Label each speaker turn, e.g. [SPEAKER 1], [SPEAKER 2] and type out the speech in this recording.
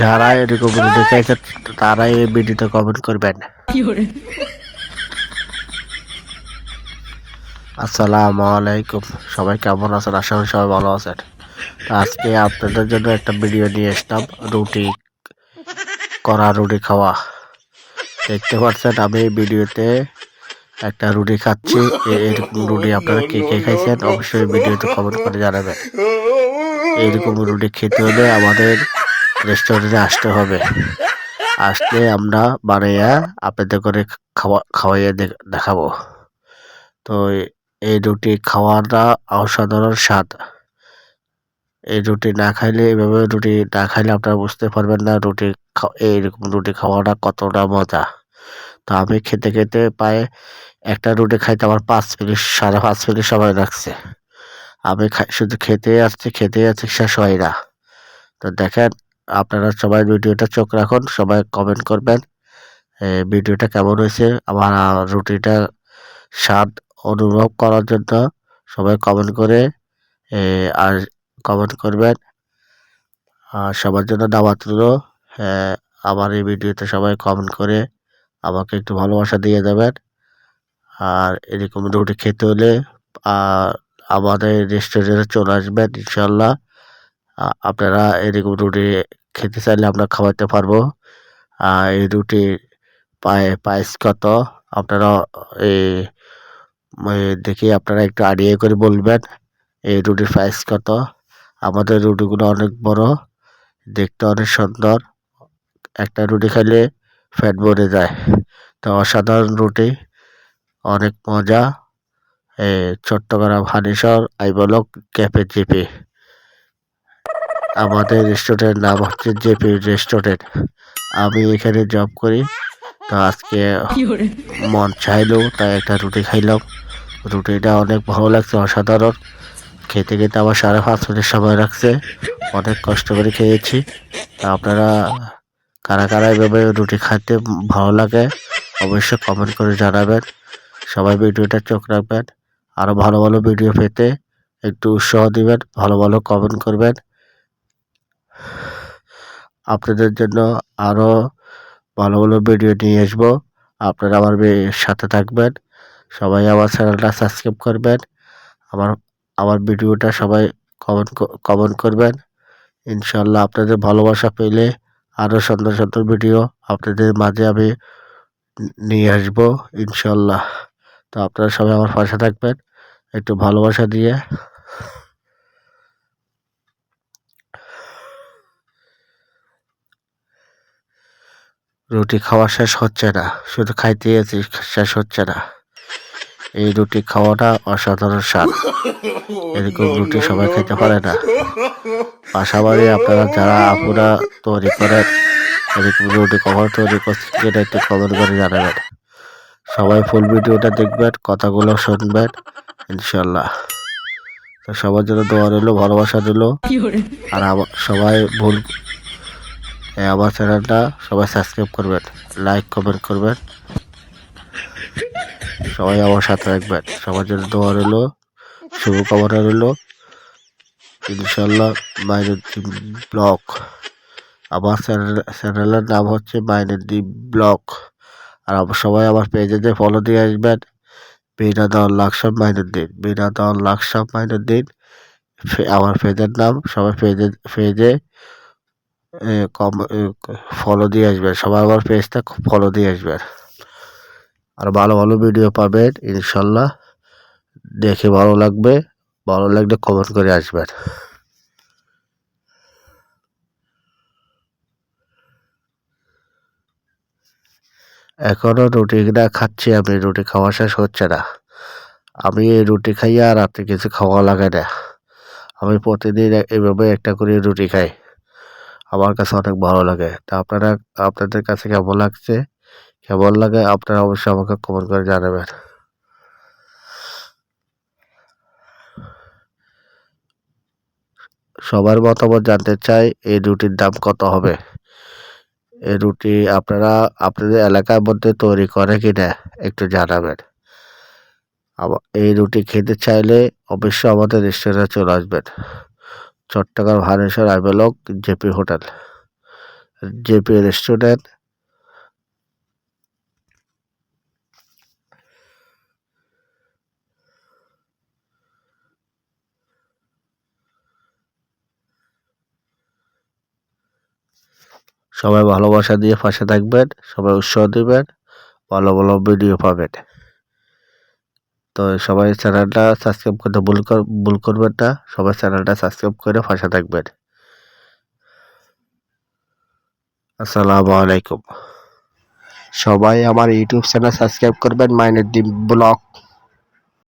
[SPEAKER 1] যারা এরকম ভিডিও চাইছে তারা এই ভিডিওতে কমেন্ট করবেন। আসসালামু আলাইকুম। সবাই কেমন আছেন? আশা করি সবাই ভালো আছেন। আজকে আপনাদের জন্য একটা ভিডিও নিয়ে আসলাম রুটি করা রুটি খাওয়া। দেখতে পাচ্ছেন আমি এই ভিডিওতে একটা রুটি খাচ্ছি। এরকম রুটি আপনারা কে কে খাইছেন অবশ্যই ভিডিওতে কমেন্ট করে জানাবেন। এইরকম রুটি খেতে হলে আমাদের রেস্টুরেন্টে আসতে হবে। আসলে আমরা বানাইয়া আপনাদের করে খাওয়া, খাওয়াইয়া দেখাবো। তো এই রুটি খাওয়াটা অসাধারণ স্বাদ। এই রুটি না খাইলে, এভাবে রুটি না খাইলে আপনারা বুঝতে পারবেন না রুটি এইরকম রুটি খাওয়াটা কতটা মজা। তো আমি খেতে খেতে প্রায় একটা রুটি খাইতে আমার পাঁচ মিনিট, সাড়ে পাঁচ মিনিট সময় লাগছে। আমি শুধু খেতে আসছি খেতে যাচ্ছি শেষ হয় না। তো দেখেন আপনারা সবাই ভিডিওটা চোখ রাখুন সবাই কমেন্ট করবেন ভিডিওটা কেমন হয়েছে আমার রুটিটা স্বাদ অনুভব করার জন্য সবাই কমেন্ট করে আর কমেন্ট করবেন আর সবার জন্য দাওয়াত হ্যাঁ, আমার এই ভিডিওতে সবাই কমেন্ট করে আমাকে একটু ভালোবাসা দিয়ে দেবেন আর এরকম রুটি খেতে হলে আমাদের রেস্টুরেন্টে চলে আসবেন ইনশাল্লাহ আপনারা এরকম রুটি খেতে চাইলে আমরা খাওয়াতে পারব। আর এই রুটির পায়ে প্রাইস কত? আপনারা এই দেখি আপনারা একটু আড়িয়ে করে বলবেন, এই রুটির প্রাইস কত? আমাদের রুটিগুলো অনেক বড়, দেখতে অনেক সুন্দর। একটা রুটি খেলে ফ্যাট ভরে যায়। তো অসাধারণ রুটি, অনেক মজা। চট্টগ্রাম হানিসর আইবলক, ক্যাফে জিপি। আমাদের রেস্টুরেন্টের নাম হচ্ছে জেপি রেস্টুরেন্ট আমি এখানে জব করি তো আজকে মন চাইলো তাই একটা রুটি খাইলাম। রুটিটা অনেক ভালো লাগছে অসাধারণ। খেতে খেতে আমার সাড়ে পাঁচ মিনিট সময় লাগছে। অনেক কষ্ট করে খেয়েছি। তা আপনারা কারা কারা এভাবে রুটি খাইতে ভালো লাগে অবশ্যই কমেন্ট করে জানাবেন। সবাই ভিডিওটা চোখ রাখবেন। আরও ভালো ভালো ভিডিও পেতে একটু উৎসাহ দিবেন ভালো ভালো কমেন্ট করবেন। আপনাদের জন্য আরও ভালো ভালো ভিডিও নিয়ে আসব। আপনারা আমার সাথে থাকবেন। সবাই আমার চ্যানেলটা সাবস্ক্রাইব করবেন। আমার আমার ভিডিওটা সবাই কমেন্ট কমেন্ট করবেন। ইনশাল্লাহ আপনাদের ভালোবাসা পেলে আরও সুন্দর সুন্দর ভিডিও আপনাদের মাঝে আমি নিয়ে আসব ইনশাল্লাহ তো আপনারা সবাই আমার পাশে থাকবেন। একটু ভালোবাসা দিয়ে রুটি খাওয়া শেষ হচ্ছে না। শুধু খাইতে শেষ হচ্ছে না। এই রুটি খাওয়াটা অসাধারণ স্বাদ। এরকম রুটি সবাই খেতে পারে না। পাশাপাশি আপনারা যারা আপনারা তৈরি করেন এরকম রুটি কখন তৈরি করছেন সেটা একটু কমেন্ট করে জানাবেন। সবাই ফুল ভিডিওটা দেখবেন কথাগুলো শুনবেন ইনশাল্লাহ তো সবার জন্য দোয়া রইল ভালোবাসা রইল। আর সবাই ভুল আমার চ্যানেলটা সবাই সাবস্ক্রাইব করবেন লাইক কমেন্ট করবেন। সবাই আমার সাথে রাখবেন সবার জন্য দোয়া রইল, শুভকামনা রইল। ইনশাল্লাহ মাইনুদ্দিন ব্লগ। আমার চ্যানেল, চ্যানেলের নাম হচ্ছে মাইনুদ্দিন ব্লগ। আর সবাই আমার পেজেতে ফলো দিয়ে আসবেন। বিনাদন লাকসাম মাইনুদ্দিন বিনাদন লাকসাম মাইনুদ্দিন। ফে- আমার পেজের নাম সবাই পেজে পেজে কম ফলো দিয়ে আসবেন সবাই আমার পেজটা ফলো দিয়ে আসবেন আর ভালো ভালো ভিডিও পাবেন, ইনশাল্লাহ। দেখে ভালো লাগবে, ভালো লাগলে কমেন্ট করে আসবেন। এখনও রুটি না খাচ্ছি আমি, রুটি খাওয়া শেষ হচ্ছে না। আমি এই রুটি খাইয়া আর রাতে কিছু খাওয়া লাগে না। আমি প্রতিদিন এভাবে একটা করে রুটি খাই। আমার কাছে অনেক ভালো লাগে। তা আপনারা, আপনাদের কাছে কেমন লাগছে? কেমন লাগে আপনারা অবশ্যই আমাকে কমেন্ট করে জানাবেন। সবার মতামত জানতে চাই, এই রুটির দাম কত হবে? এই রুটি আপনারা, আপনাদের এলাকার মধ্যে তৈরি করে কিনা একটু জানাবেন। এই রুটি খেতে চাইলে অবশ্যই আমাদের রেস্টুরেন্টে চলে আসবেন। চট্টগ্রাম হানেশ্বর আইবেলক জেপি হোটেল। JP restaurant. সবাই ভালোবাসা দিয়ে পাশে থাকবেন, সবাই উৎসাহ দিবেন, ভালো ভালো ভিডিও পাবেন। তো সবাই চ্যানেলটা সাবস্ক্রাইব করতে ভুল কর, ভুল করবেন না। সবাই চ্যানেলটা সাবস্ক্রাইব করে পাশে থাকবেন। আসসালামু আলাইকুম। সবাই আমার ইউটিউব চ্যানেল সাবস্ক্রাইব করবেন মাইনের ডিম ব্লগ।